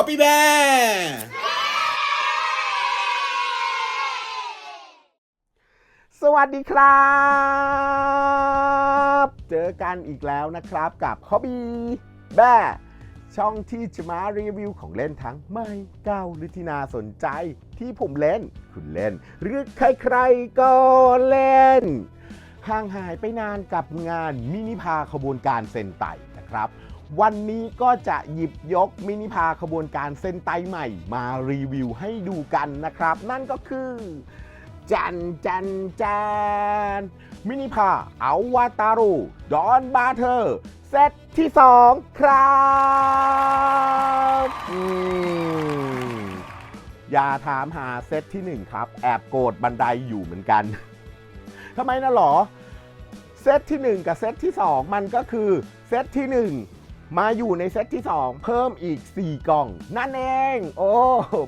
Copy Bear สวัสดีครับ เจอกันอีกแล้วนะครับกับ Hobby b e a r ช่องที่จะมารีวิวของเล่นทั้งใหม่เก่าหรือที่น่าสนใจที่ผมเล่น คุณเล่น หรือใครๆก็เล่นห่างหายไปนานกับงานมินิพาขบวนการเซนไตนะครับ วันนี้ก็จะหยิบยกมินิพาขบวนการเซนไตใหม่มารีวิวให้ดูกันนะครับ นั่นก็คือ จันจันจันมินิพาอวตารูดอนบาเทอร์เซตที่ 2 ครับอย่าถามหาเซตที่ 1 ครับ แอบโกรธบันไดอยู่เหมือนกันทำไมนะหรอเซตที่ 1 กับเซตที่ 2 มันก็คือเซตที่ 1 มาอยู่ในเซตที่ 2 เพิ่มอีก 4 กล่อง นั่นเอง โอ้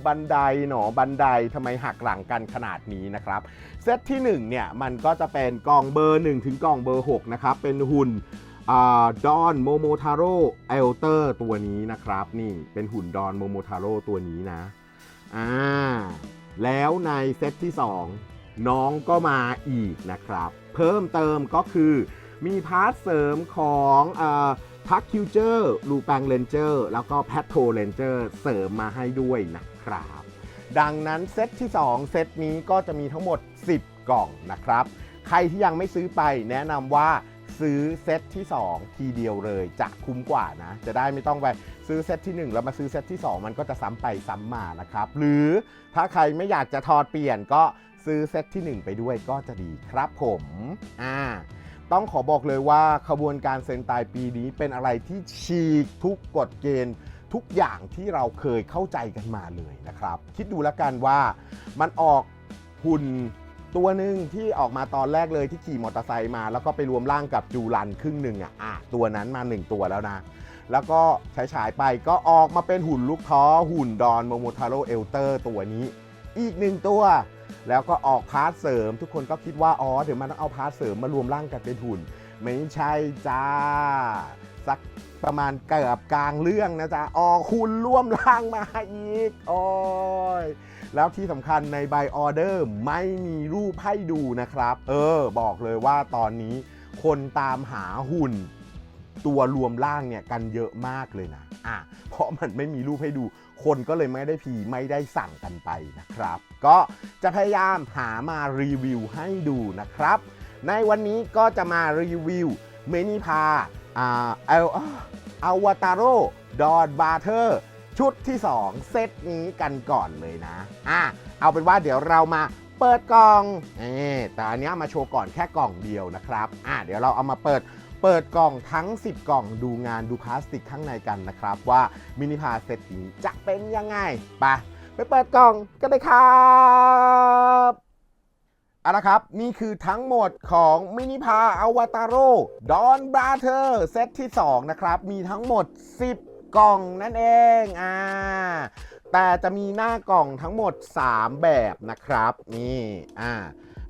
บันไดหนอบันไดทำไมหักหลังกันขนาดนี้นะครับ เซตที่ 1 เนี่ย มันก็จะเป็นกล่องเบอร์ 1 ถึงกล่องเบอร์ 6 นะครับ เป็นหุ่นดอนโมโมทาโร่เอลเตอร์ตัวนี้นะครับ นี่เป็นหุ่นดอนโมโมทาโร่ตัวนี้นะอ่าแล้วในเซตที่ 2 น้องก็มาอีกนะครับ เพิ่มเติมก็คือมีพาร์ทเสริมของ ทักคิวเจอร์ลูแปงเลนเจอร์แล้วก็แพทโทเลนเจอร์เสริมมาให้ด้วยนะครับ ดังนั้นเซตที่ 2 เซตนี้ก็จะมีทั้งหมด 10 กล่องนะครับ ใครที่ยังไม่ซื้อไปแนะนำว่าซื้อเซตที่ 2 ทีเดียวเลยจะคุ้มกว่านะ จะได้ไม่ต้องไปซื้อเซตที่ 1 แล้วมาซื้อเซตที่ 2 มันก็จะซ้ำไปซ้ำมานะครับ หรือถ้าใครไม่อยากจะถอดเปลี่ยนก็ซื้อเซตที่ 1 ไปด้วยก็จะดีครับผมอ่า ต้องขอบอกเลยว่าขบวนการเซนไตปีนี้เป็นอะไรที่ฉีกทุกกฎเกณฑ์ทุกอย่างที่เราเคยเข้าใจกันมาเลยนะครับ คิดดูแล้วกันว่ามันออกหุ่นตัวหนึ่งที่ออกมาตอนแรกเลยที่ขี่มอเตอร์ไซค์มา แล้วก็ไปรวมร่างกับจูรันครึ่งหนึ่งอะอะตัวนั้นมา 1 ตัวแล้วนะ แล้วก็ฉายฉายๆไปก็ออกมาเป็นหุ่นลูกท้อหุ่นดอนโมโมทาโร่เอลเตอร์ตัวนี้ อีกหนึ่งตัว แล้วก็ออกพาร์ทเสริม ทุกคนก็คิดว่าอ๋อเดี๋ยวมันต้องเอาพาร์ทเสริมมารวมร่างกันเป็นหุ่น ไม่ใช่จ้า สักประมาณเกือบกลางเรื่องนะจ๊ะออกคุณร่วมร่างมาอีกโอ้ยแล้วที่สำคัญในใบออเดอร์ไม่มีรูปให้ดูนะครับ เออ บอกเลยว่าตอนนี้คนตามหาหุ่น ตัวรวมร่างเนี่ยกันเยอะมากเลยนะ อะ เพราะมันไม่มีรูปให้ดู คนก็เลยไม่ได้พีไม่ได้สั่งกันไปนะครับ ก็จะพยายามหามารีวิวให้ดูนะครับ ในวันนี้ก็จะมารีวิวเมนิพาอ่าเอลอวตารดอดบาเทอร์ชุดที่ 2 เซตนี้กันก่อนเลยนะ อะ เอาเป็นว่าเดี๋ยวเรามาเปิดกล่องเอแต่อันนี้มาโชว์ก่อนแค่กล่องเดียวนะครับ อะ เดี๋ยวเราเอามาเปิด เปิดกล่องทั้ง 10 กล่องดูงานดูพลาสติกข้างในกันนะครับ ว่ามินิพาเซตนี้จะเป็นยังไงไปไปเปิดกล่องกันเลยครับเอาละครับ นี่คือทั้งหมดของมินิพาอวตารโรดอนบราเธอร์เซตที่ 2 นะครับ มีทั้งหมด 10 กล่องนั่นเองอ่าแต่จะมีหน้ากล่องทั้งหมด 3 แบบนะครับ นี่อ่า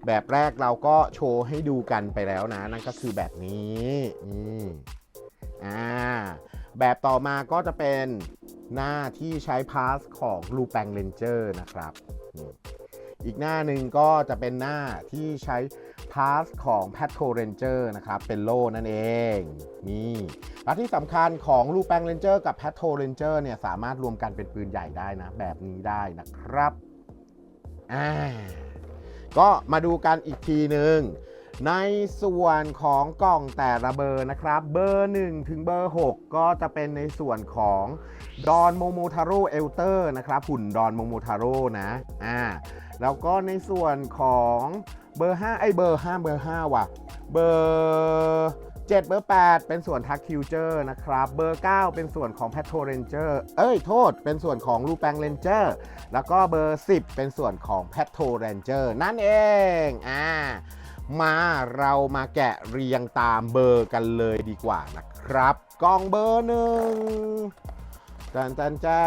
แบบแรกเราก็โชว์ให้ดูกันไปแล้วนะ นั่นก็คือแบบนี้นี่อ่าแบบต่อมาก็จะเป็นหน้าที่ใช้พาสของลูแปงเลนเจอร์นะครับอีกหน้าหนึ่งก็จะเป็นหน้าที่ใช้พาสของ p a t r o Ranger นะครับ เป็นโล่นั่นเอง นี่และที่สำคัญของลูแปงเลนเจอร์กับ p a t r o Ranger เนี่ยสามารถรวมกันเป็นปืนใหญ่ได้นะ แบบนี้ได้นะครับ อ่า ก็มาดูกันอีกทีหนึ่งในส่วนของกล่องแต่ละเบอร์นะครับ เบอร์ 1 ถึงเบอร์ 6 ก็จะเป็นในส่วนของดอนโมโมทาโร่เอลเตอร์นะครับหุ่นดอนโมโมทาโร่นะอ่าแล้วก็ในส่วนของเบอร์ 5 ไอเบอร์ 5 เบอร์ 5 ว่ะ เบอร์ 7 เบอร์ 8 เป็นส่วนทักคิวเจอร์นะครับ เบอร์ 9 เป็นส่วนของแพทโทเรนเจอร์เอ้ยโทษ เป็นส่วนของลูแปงเรนเจอร์แล้วก็เบอร์ 10 เป็นส่วนของแพทโทเรนเจอร์นั่นเองอ่ามาเรามาแกะเรียงตามเบอร์กันเลยดีกว่านะครับ กล่องเบอร์หนึ่งจันจันจั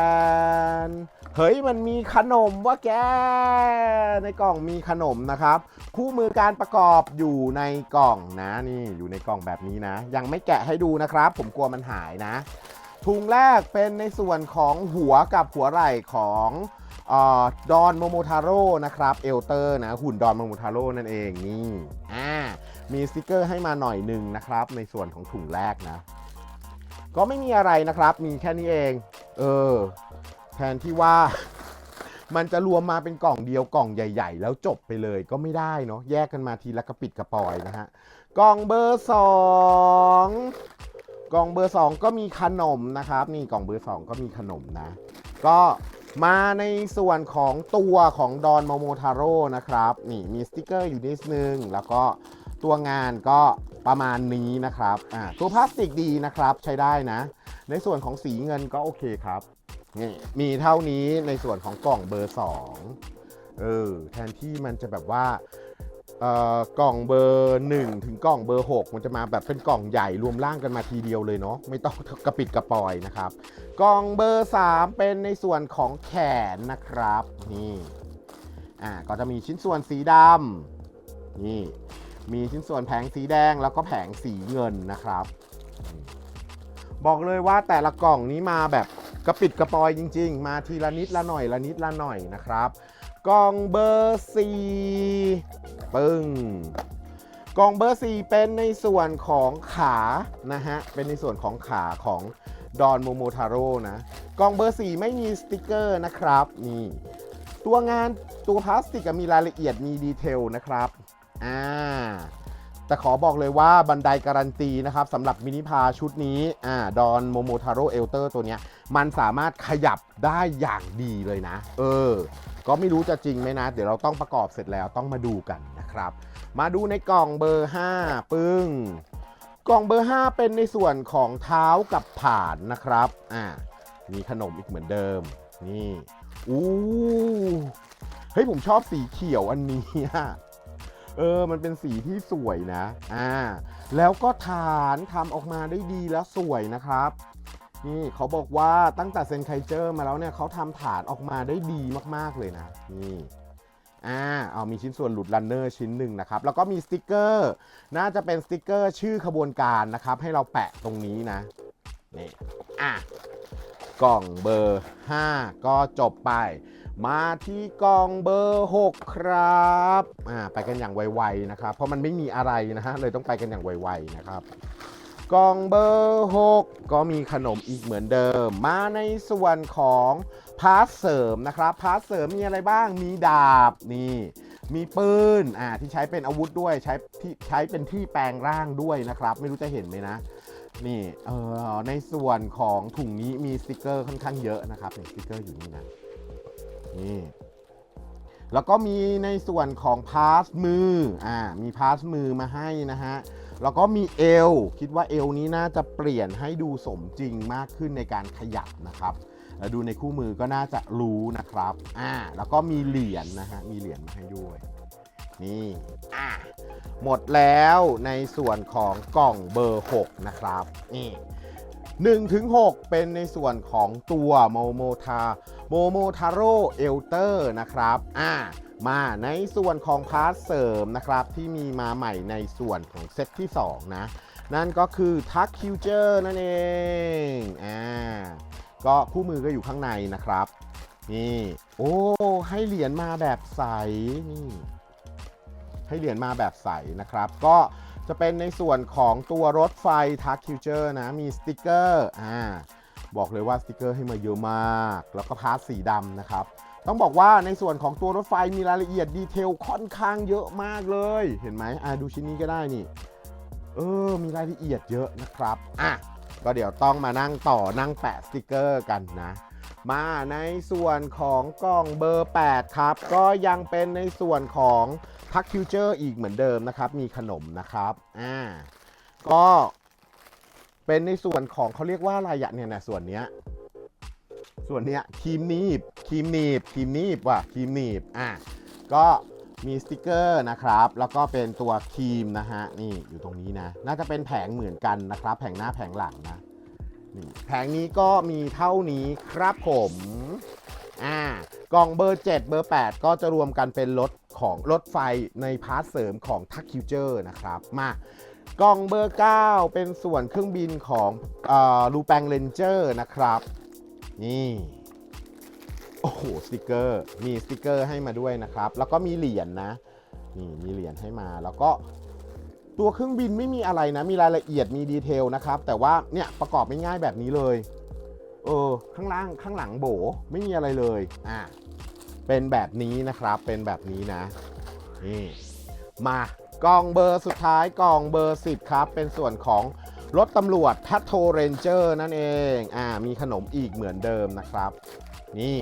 น เฮ้ยมันมีขนมว่าแก ในกล่องมีขนมนะครับ คู่มือการประกอบอยู่ในกล่องนะนี่อยู่ในกล่องแบบนี้นะ ยังไม่แกะให้ดูนะครับ ผมกลัวมันหายนะ ถุงแรกเป็นในส่วนของหัวกับหัวไหล่ของดอนโมโมทาโร่นะครับเอลเตอร์นะหุ่นดอนโมโมทาโร่นั่นเองนี่อ่ามีสติกเกอร์ให้มาหน่อยหนึ่งนะครับ ในส่วนของถุงแรกนะ ก็ไม่มีอะไรนะครับ มีแค่นี้เอง เออ แทนที่ว่า มันจะรวมมาเป็นกล่องเดียวกล่องใหญ่ ๆ แล้วจบไปเลยก็ไม่ได้เนาะแยกกันมาทีละกระปิดกระปอยนะฮะกล่องเบอร์สองกล่องเบอร์สองก็มีขนมนะครับนี่กล่องเบอร์สองก็มีขนมนะ ก็มาในส่วนของตัวของดอนโมโมทาโร่นะครับนี่มีสติกเกอร์อยู่นิดนึง แล้วก็ตัวงานก็ประมาณนี้นะครับอ่าตัวพลาสติกดีนะครับใช้ได้นะ ในส่วนของสีเงินก็โอเคครับ นี่มีเท่านี้ในส่วนของกล่องเบอร์2เออแทนที่มันจะแบบว่าเอ่อกล่องเบอร์1ถึงกล่องเบอร์ 6 มันจะมาแบบเป็นกล่องใหญ่รวมร่างกันมาทีเดียวเลยเนาะไม่ต้องกระปิดกระปอยนะครับ กล่องเบอร์ 3 เป็นในส่วนของแขนนะครับนี่อ่าก็จะมีชิ้นส่วนสีดำนี่มีชิ้นส่วนแผงสีแดงแล้วก็แผงสีเงินนะครับ บอกเลยว่าแต่ละกล่องนี้มาแบบ กระปิดกระปอยจริง ๆ มาทีละนิดละหน่อยละนิดละหน่อยนะครับ กล่องเบอร์4ปึ้งกล่องเบอร์4เป็นในส่วนของขานะฮะเป็นในส่วนของขาของดอนโมโมทาโร่นะกล่องเบอร์4ไม่มีสติกเกอร์นะครับนี่ตัวงานตัวพลาสติกมีรายละเอียดมีดีเทลนะครับอ่า แต่ขอบอกเลยว่าบันไดการันตีนะครับสำหรับมินิพาชุดนี้อ่าดอนโมโมทาโร่เอลเตอร์ตัวเนี้ยมันสามารถขยับได้อย่างดีเลยนะ เออ ก็ไม่รู้จะจริงไหมนะ เดี๋ยวเราต้องประกอบเสร็จแล้วต้องมาดูกันนะครับ มาดูในกล่องเบอร์ 5 ปึ้ง กล่องเบอร์ 5 เป็นในส่วนของเท้ากับผ่านนะครับอ่ามีขนมอีกเหมือนเดิม นี่อู้เฮ้ยผมชอบสีเขียวอันนี้อะ เออ มันเป็นสีที่สวยนะ อ่า แล้วก็ฐานทำออกมาได้ดีแล้วสวยนะครับ นี่เขาบอกว่าตั้งแต่เซนไคเจอร์มาแล้วเนี่ยเขาทำฐานออกมาได้ดีมากๆเลยนะ นี่อ่าเอามีชิ้นส่วนหลุดรันเนอร์ชิ้นหนึ่งนะครับ แล้วก็มีสติกเกอร์ น่าจะเป็นสติกเกอร์ชื่อขบวนการนะครับ ให้เราแปะตรงนี้นะ นี่ อะ กล่องเบอร์ 5 ก็จบไป มาที่กล่องเบอร์ 6 ครับอ่าไปกันอย่างไวๆนะครับ เพราะมันไม่มีอะไรนะฮะเลยต้องไปกันอย่างไวๆนะครับกล่องเบอร์ 6 ก็มีขนมอีกเหมือนเดิม มาในส่วนของพาร์ทเสริมนะครับพาร์ทเสริมมีอะไรบ้างมีดาบนี่มีปืนอ่าที่ใช้เป็นอาวุธด้วยใช้ที่ใช้เป็นที่แปลงร่างด้วยนะครับ ไม่รู้จะเห็นไหมนะนี่เออในส่วนของถุงนี้มีสติกเกอร์ค่อนข้างเยอะนะครับนี่สติกเกอร์อยู่นี่นะ นี่แล้วก็มีในส่วนของพาสมืออ่ามีพาสมือมาให้นะฮะแล้วก็มีเอวคิดว่าเอวนี้น่าจะเปลี่ยนให้ดูสมจริงมากขึ้นในการขยับนะครับแล้วดูในคู่มือก็น่าจะรู้นะครับอ่าแล้วก็มีเหรียญนะฮะมีเหรียญมาให้ด้วยนี่อ่าหมดแล้วในส่วนของกล่องเบอร์ 6 นะครับนี่ 1ถึง6เป็นในส่วนของตัวโมโมทาโมโมทาโร่เอลเตอร์นะครับอ่ามาในส่วนของพาร์ทเสริมนะครับที่มีมาใหม่ในส่วนของเซตที่ 2 นะ นั่นก็คือทักคิวเจอร์นั่นเองอ่าก็คู่มือก็อยู่ข้างในนะครับ นี่ โอ้ ให้เหรียญมาแบบใสนี่ให้เหรียญมาแบบใสนะครับ ก็ จะเป็นในส่วนของตัวรถไฟทักคิวเจอร์นะมีสติกเกอร์อ่าบอกเลยว่าสติกเกอร์ให้มาเยอะมาก แล้วก็พาร์ทสีดำนะครับต้องบอกว่าในส่วนของตัวรถไฟมีรายละเอียดดีเทลค่อนข้างเยอะมากเลย เห็นไหมอ่าดูชิ้นนี้ก็ได้นี่ เออ มีรายละเอียดเยอะนะครับ อะ ก็เดี๋ยวต้องมานั่งต่อนั่งแปะสติกเกอร์กันนะ มาในส่วนของกล่องเบอร์ 8 ครับ ก็ยังเป็นในส่วนของทักคิวเจอร์อีกเหมือนเดิมนะครับ มีขนมนะครับอ่าก็เป็นในส่วนของเขาเรียกว่าอะไรอะเนี่ยนะส่วนเนี้ยส่วนเนี้ยครีมหนีบครีมหนีบครีมหนีบว่ะครีมหนีบอะก็มีสติกเกอร์นะครับ แล้วก็เป็นตัวครีมนะฮะนี่อยู่ตรงนี้นะ น่าจะเป็นแผงเหมือนกันนะครับ แผงหน้าแผงหลังนะ นี่แผงนี้ก็มีเท่านี้ครับผมอ่ากล่องเบอร์ 7 เบอร์ 8 ก็จะรวมกันเป็นรถของรถไฟในพาร์ทเสริมของทักคิวเจอร์นะครับ มากล่องเบอร์ 9 เป็นส่วนเครื่องบินของลูแปงเลนเจอร์นะครับ นี่โอ้โหสติกเกอร์มีสติกเกอร์ให้มาด้วยนะครับ แล้วก็มีเหรียญนะนี่มีเหรียญให้มาแล้วก็ ตัวเครื่องบินไม่มีอะไรนะ มีรายละเอียดมีดีเทลนะครับ แต่ว่าเนี่ยประกอบไม่ง่ายแบบนี้เลย เออ ข้างล่างข้างหลังโบไม่มีอะไรเลย อะเป็นแบบนี้นะครับ เป็นแบบนี้นะ นี่ มากล่องเบอร์สุดท้ายกล่องเบอร์ 10 ครับ เป็นส่วนของรถตำรวจ p a t r o Ranger นั่นเอง อ่า มีขนมอีกเหมือนเดิมนะครับ นี่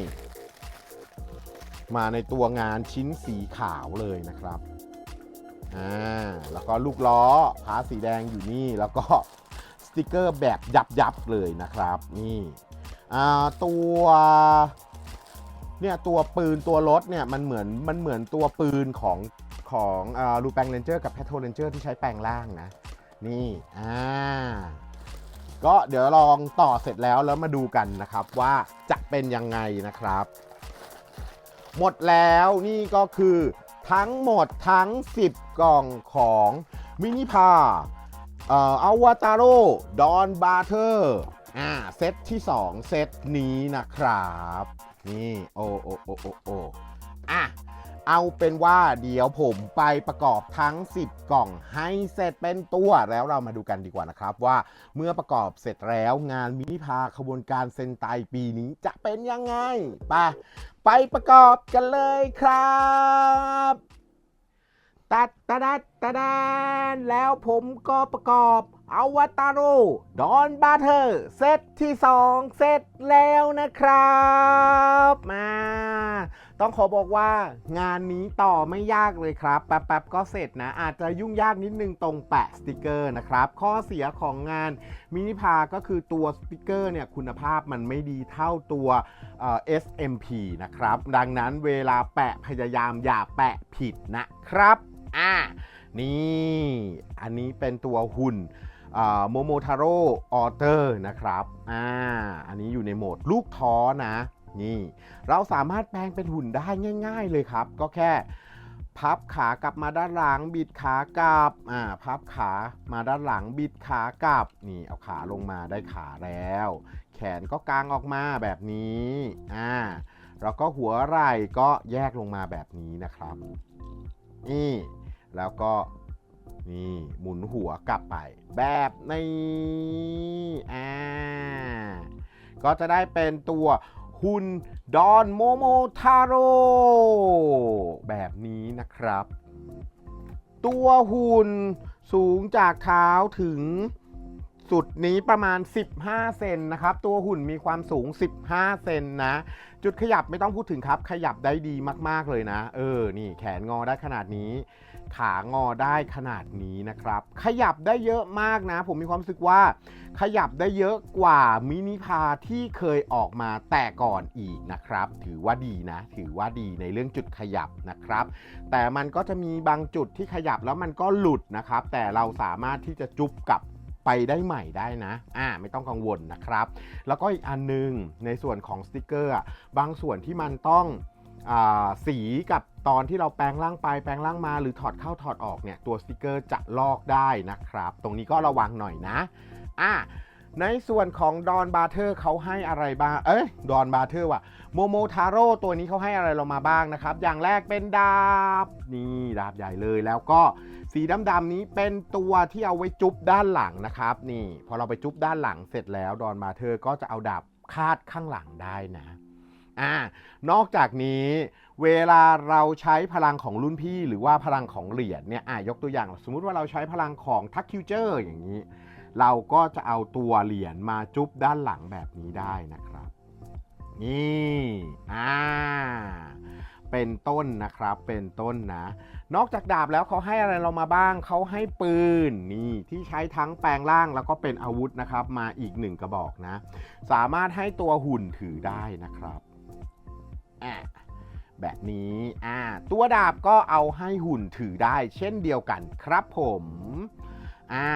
มาในตัวงานชิ้นสีขาวเลยนะครับ อ่าแล้วก็ลูกล้อพาสีแดงอยู่นี่แล้วก็สติกเกอร์แบบยับยับๆเลยนะครับนี่อ่าตัวเนี่ยตัวปืนตัวรถเนี่ยมันเหมือนมันเหมือนตัวปืนของของลูแปงเรนเจอร์กับแพทโทเรนเจอร์ที่ใช้แปลงร่างนะ นี่อ่าก็เดี๋ยวลองต่อเสร็จแล้วแล้วมาดูกันนะครับว่าจะเป็นยังไงนะครับ หมดแล้วนี่ก็คือทั้งหมดทั้ง 10 กล่องของมินิพาเอ่ออวตาโร่ดอนบาเทอร์อ่าเซตที่ 2 เซตนี้นะครับ นี่ โอโอโอโอโออะเอาเป็นว่าเดี๋ยวผมไปประกอบทั้ง 10 กล่องให้เสร็จเป็นตัวแล้วเรามาดูกันดีกว่านะครับว่าเมื่อประกอบเสร็จแล้วงานมินิพาขบวนการเซนไตปีนี้จะเป็นยังไง ไป ไปประกอบกันเลยครับ ตัดตะดัดตะดานแล้วผมก็ประกอบอวตารโรดอนบาเทอร์เซตที่2เสร็จแล้วนะครับมาต้องขอบอกว่างานนี้ต่อไม่ยากเลยครับแป๊บๆก็เสร็จนะ อาจจะยุ่งยากนิดนึงตรงแปะสติกเกอร์นะครับ ข้อเสียของงานมินิพาก็คือตัวสติกเกอร์เนี่ยคุณภาพมันไม่ดีเท่าตัวเอ่อ SMP นะครับ ดังนั้นเวลาแปะพยายามอย่าแปะผิดนะครับ อ่านี่ อันนี้เป็นตัวหุ่นโมโมทาโร่ออเตอร์นะครับอ่าอันนี้อยู่ในโหมดลูกท้อนะ นี่ เราสามารถแปลงเป็นหุ่นได้ง่าย ๆ เลยครับ ก็แค่พับขากลับมาด้านหลังบิดขากลับอ่าพับขามาด้านหลังบิดขากลับ นี่เอาขาลงมาได้ขาแล้ว แขนก็กางออกมาแบบนี้อ่าแล้วก็หัวไหล่ก็แยกลงมาแบบนี้นะครับ นี่ แล้วก็นี่หมุนหัวกลับไป แบบนี้อ่าก็จะได้เป็นตัวหุ่นดอนโมโมทาโร่แบบนี้นะครับ ตัวหุ่นสูงจากเท้าถึงสุดนี้ประมาณ 15 เซนนะครับ ตัวหุ่นมีความสูง 15 เซนนะ จุดขยับไม่ต้องพูดถึงครับ ขยับได้ดีมาก ๆ เลยนะ เออ นี่แขนงอได้ขนาดนี้ ขางอได้ขนาดนี้นะครับ ขยับได้เยอะมากนะ ผมมีความรู้สึกว่า ขยับได้เยอะกว่ามินิพาที่เคยออกมาแต่ก่อนอีกนะครับ ถือว่าดีนะ ถือว่าดีในเรื่องจุดขยับนะครับ แต่มันก็จะมีบางจุดที่ขยับแล้วมันก็หลุดนะครับ แต่เราสามารถที่จะจุบกับไปได้ใหม่ได้นะ อ่า ไม่ต้องกังวลนะครับ แล้วก็อีกอันนึงในส่วนของสติกเกอร์ บางส่วนที่มันต้องอสีกับ ตอนที่เราแปลงร่างไปแปลงร่างมาหรือถอดเข้าถอดออกเนี่ยตัวสติกเกอร์จะลอกได้นะครับ ตรงนี้ก็ระวังหน่อยนะอะในส่วนของดอนบาเทอร์เขาให้อะไรบ้าง เอ้ยดอนบาเทอร์ว่ะโมโมทาโร่ตัวนี้เขาให้อะไรเรามาบ้างนะครับ อย่างแรกเป็นดาบ นี่ดาบใหญ่เลยแล้วก็สีดำๆนี้เป็นตัวที่เอาไว้จุ๊บด้านหลังนะครับ นี่ พอเราไปจุ๊บด้านหลังเสร็จแล้วดอนบาเทอร์ก็จะเอาดาบคาดข้างหลังได้นะ อ่านอกจากนี้เวลาเราใช้พลังของรุ่นพี่ หรือว่าพลังของเหรียญเนี่ยอะยกตัวอย่าง สมมุติว่าเราใช้พลังของทักคิวเจอร์อย่างนี้ เราก็จะเอาตัวเหรียญมาจุ๊บด้านหลังแบบนี้ได้นะครับ นี่อ่าเป็นต้นนะครับ เป็นต้นนะ นอกจากดาบแล้วเขาให้อะไรเรามาบ้าง เขาให้ปืนนี่ที่ใช้ทั้งแปลงร่างแล้วก็เป็นอาวุธนะครับ มาอีกหนึ่งกระบอกนะ สามารถให้ตัวหุ่นถือได้นะครับ อะแบบนี้อ่าตัวดาบก็เอาให้หุ่นถือได้เช่นเดียวกันครับผมอ่า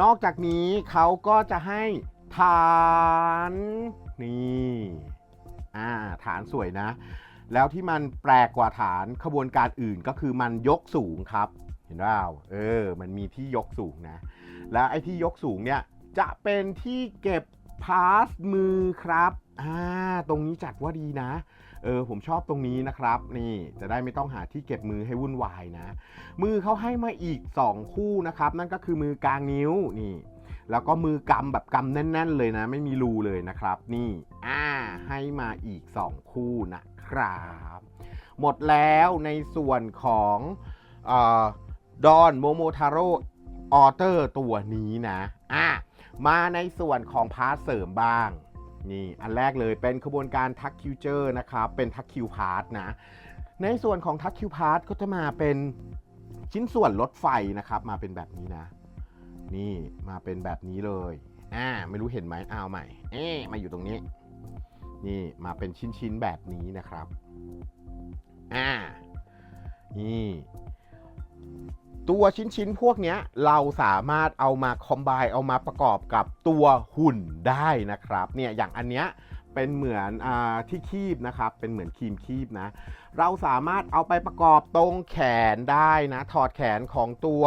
นอกจากนี้เขาก็จะให้ฐานนี่อ่าฐานสวยนะ แล้วที่มันแปลกกว่าฐานขบวนการอื่นก็คือมันยกสูงครับ เห็นเปล่าเออ มันมีที่ยกสูงนะ แล้วไอ้ที่ยกสูงเนี่ยจะเป็นที่เก็บพาสมือครับอ่าตรงนี้จัดว่าดีนะ เออผมชอบตรงนี้นะครับ นี่จะได้ไม่ต้องหาที่เก็บมือให้วุ่นวายนะ มือเขาให้มาอีก 2 คู่นะครับ นั่นก็คือมือกลางนิ้วนี่แล้วก็มือกำแบบกำแน่น ๆ เลยนะ ไม่มีรูเลยนะครับ นี่อ่าให้มาอีก 2 คู่นะครับหมดแล้วในส่วนของดอนโมโมทาโร่ออเตอร์ตัวนี้นะอะมาในส่วนของพาร์ทเสริมบ้าง นี่อันแรกเลยเป็นขบวนการทักคิวเจอร์นะครับเป็นทักคิวพาร์ทนะในส่วนของทักคิวพาร์ทก็จะมาเป็นชิ้นส่วนรถไฟนะครับ มาเป็นแบบนี้นะ นี่มาเป็นแบบนี้เลยอ่าไม่รู้เห็นไหมเอาใหม่เอ๊มาอยู่ตรงนี้ นี่มาเป็นชิ้นๆแบบนี้นะครับอ่านี่ ตัวชิ้นๆ พวกนี้เราสามารถเอามาคอมไบเอามาประกอบกับตัวหุ่นได้นะครับเนี่ยอย่างอันเนี้ยเป็นเหมือนอที่คีบนะครับ เป็นเหมือนครีมคีบนะ เราสามารถเอาไปประกอบตรงแขนได้นะ ถอดแขนของตัว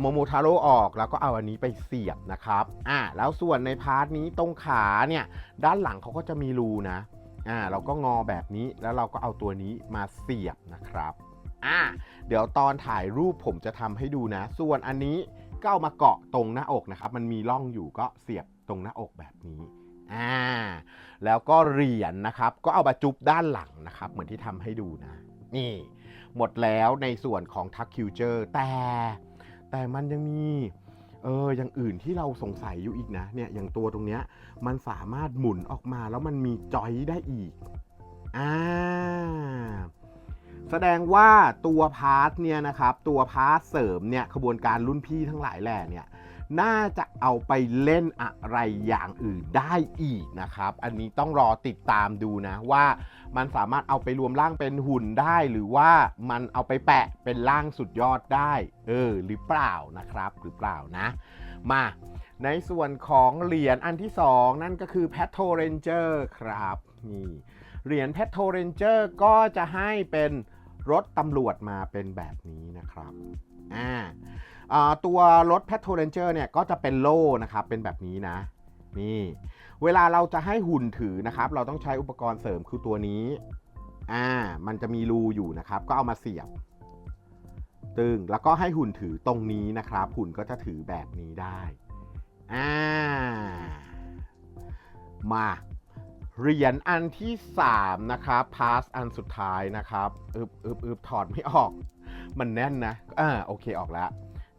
โมโมทาโร่ออก แล้วก็เอาอันนี้ไปเสียบนะครับอ่าแล้วส่วนในพาร์ทนี้ตรงขาเนี่ย ด้านหลังเขาก็จะมีรูนะอ่าเราก็งอแบบนี้แล้วเราก็เอาตัวนี้มาเสียบนะครับ อ่าเดี๋ยวตอนถ่ายรูปผมจะทำให้ดูนะ ส่วนอันนี้ก็เอามาเกาะตรงหน้าอกนะครับ มันมีร่องอยู่ก็เสียบตรงหน้าอกแบบนี้อ่าแล้วก็เหรียญนะครับ ก็เอามาจุบด้านหลังนะครับ เหมือนที่ทำให้ดูนะ นี่ หมดแล้วในส่วนของทักคิวเจอร์แต่ แต่มันยังมีเอออย่างอื่นที่เราสงสัยอยู่อีกนะเนี่ยอย่างตัวตรงเนี้ยมันสามารถหมุนออกมาแล้วมันมีจอยได้อีกอ่า แสดงว่าตัวพาร์ทเนี่ยนะครับตัวพาร์ทเสริมเนี่ยขบวนการรุ่นพี่ทั้งหลายแหล่เนี่ยน่าจะเอาไปเล่นอะไรอย่างอื่นได้อีกนะครับ อันนี้ต้องรอติดตามดูนะว่ามันสามารถเอาไปรวมร่างเป็นหุ่นได้ หรือว่ามันเอาไปแปะเป็นร่างสุดยอดได้ เออ หรือเปล่านะครับ หรือเปล่านะ มาในส่วนของเหรียญอันที่ 2 นั่นก็คือ p a t o Ranger ครับนี่เหรียญ p a t o Ranger ก็จะให้เป็น รถตำรวจมาเป็นแบบนี้นะครับอ่าตัวรถ p a t o Ranger เนี่ยก็จะเป็นโล่นะครับเป็นแบบนี้นะนี่เวลาเราจะให้หุ่นถือนะครับ เราต้องใช้อุปกรณ์เสริมคือตัวนี้อ่ามันจะมีรูอยู่นะครับ ก็เอามาเสียบ ตึงแล้วก็ให้หุ่นถือตรงนี้นะครับ หุ่นก็จะถือแบบนี้ได้อ่ามา เหรียญอันที่ 3 นะครับพาสอันสุดท้ายนะครับอึบอึบอึบถอดไม่ออก มันแน่นนะอ่าโอเคออกแล้ว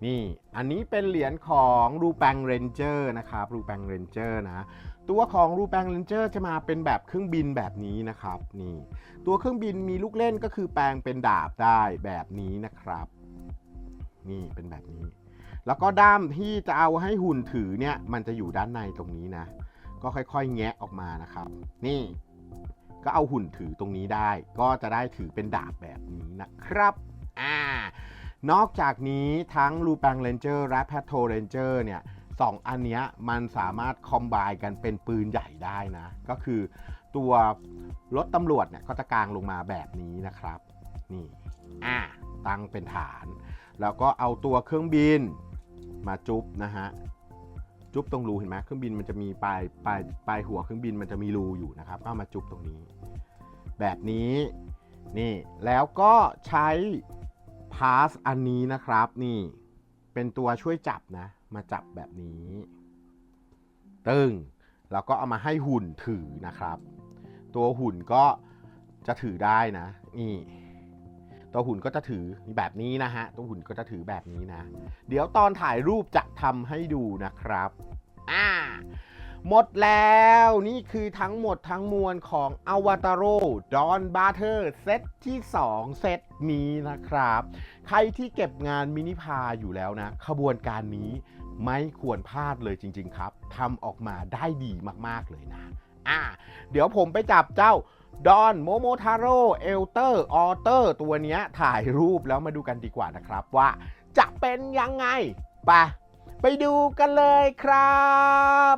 นี่อันนี้เป็นเหรียญของรูแปงเรนเจอร์นะครับรูแปงเรนเจอร์นะตัวของรูแปงเรนเจอร์จะมาเป็นแบบเครื่องบินแบบนี้นะครับนี่ตัวเครื่องบินมีลูกเล่นก็คือแปลงเป็นดาบได้แบบนี้นะครับ นี่เป็นแบบนี้ แล้วก็ด้ามที่จะเอาให้หุ่นถือเนี่ยมันจะอยู่ด้านในตรงนี้นะ ก็ค่อยๆ แงะออกมานะครับ นี่ก็เอาหุ่นถือตรงนี้ได้ ก็จะได้ถือเป็นดาบแบบนี้นะครับอ่านอกจากนี้ทั้งลูแปงเรนเจอร์และแพทโทเรนเจอร์เนี่ยสองอันเนี้ยมันสามารถคอมไบกันเป็นปืนใหญ่ได้นะ ก็คือตัวรถตำรวจเนี่ยก็จะกางลงมาแบบนี้นะครับ นี่อ่าตั้งเป็นฐาน แล้วก็เอาตัวเครื่องบินมาจุ๊บนะฮะ จุ๊บตรงรูเห็นไหมเครื่องบินมันจะมีปลายปลายปลายหัวเครื่องบินมันจะมีรูอยู่นะครับก็เอามาจุ๊บตรงนี้ แบบนี้นี่แล้วก็ใช้พาสอันนี้นะครับนี่เป็นตัวช่วยจับนะ มาจับแบบนี้ ตึงแล้วก็เอามาให้หุ่นถือนะครับ ตัวหุ่นก็จะถือได้นะนี่ ตัวหุ่นก็จะถือแบบนี้นะฮะ ตัวหุ่นก็จะถือแบบนี้นะ เดี๋ยวตอนถ่ายรูปจะทำให้ดูนะครับ อ่า หมดแล้วนี่คือทั้งหมดทั้งมวลของอวตารโรดอนบาร์เทอร์เซตที่ 2 เซตนี้นะครับ ใครที่เก็บงานมินิพาอยู่แล้วนะ ขบวนการนี้ไม่ควรพลาดเลยจริง ๆ ครับทำออกมาได้ดีมากๆเลยนะ อ่า เดี๋ยวผมไปจับเจ้า ดอนโมโมทาโร่เอลเตอร์ออเตอร์ตัวนี้ถ่ายรูปแล้วมาดูกันดีกว่านะครับว่าจะเป็นยังไง ไป ไปดูกันเลยครับ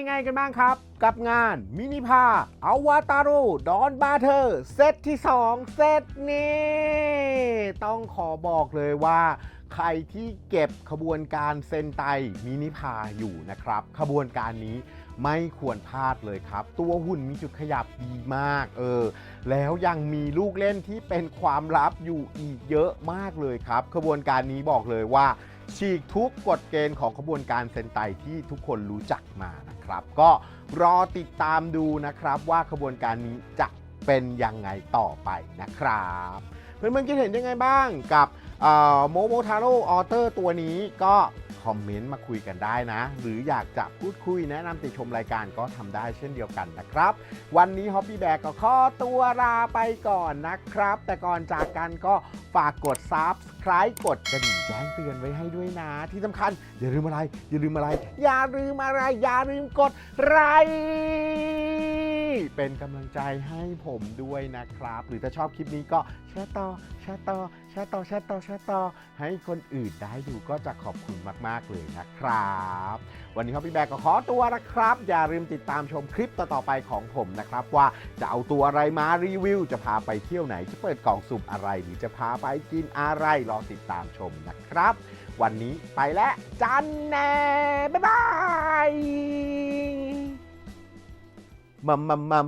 ยังไงกันบ้างครับ กับงานมินิพาอวตารดอนบาเทอเซตที่ 2 เซตนี้ ต้องขอบอกเลยว่าใครที่เก็บขบวนการเซนไตมินิพาอยู่นะครับ ขบวนการนี้ไม่ควรพลาดเลยครับ ตัวหุ่นมีจุดขยับดีมากเออแล้วยังมีลูกเล่นที่เป็นความลับอยู่อีกเยอะมากเลยครับ ขบวนการนี้บอกเลยว่าฉีกทุกกฎเกณฑ์ของขบวนการเซนไตที่ทุกคนรู้จักมา นะครับ ก็รอติดตามดูนะครับว่าขบวนการนี้จะเป็นยังไงต่อไปนะครับ เพื่อนๆคิดเห็นยังไงบ้างกับโมโมทาโร่ออเตอร์ตัวนี้ก็ คอมเมนต์มาคุยกันได้นะ หรืออยากจะพูดคุยแนะนำติชมรายการก็ทำได้เช่นเดียวกันนะครับ วันนี้ฮอ p ปี้แบกก็ขอตัวลาไปก่อนนะครับ แต่ก่อนจากกันก็ฝากกด Subscribe กดกระดิ่งแจ้งเตือนไว้ให้ด้วยนะ ที่สำคัญอย่าลืมอะไร อย่าลืมอะไร อย่าลืมอะไร อย่าลืมกดไลค์เป็นกำลังใจให้ผมด้วยนะครับ หรือถ้าชอบคลิปนี้ก็แชร์ต่อแชร์ต่อแชร์ต่อแชร์ต่อแชร์ต่อให้คนอื่นได้ดูก็จะขอบคุณมาก ๆ เลยนะครับ วันนี้ฮอปปี้แบกก็ขอตัวนะครับ อย่าลืมติดตามชมคลิปต่อๆไปของผมนะครับ ว่าจะเอาตัวอะไรมารีวิว จะพาไปเที่ยวไหน จะเปิดกล่องสุ่มอะไร หรือจะพาไปกินอะไรรอติดตามชมนะครับ วันนี้ไปแล้วจันแน่บ๊ายบายมัมมัมมัม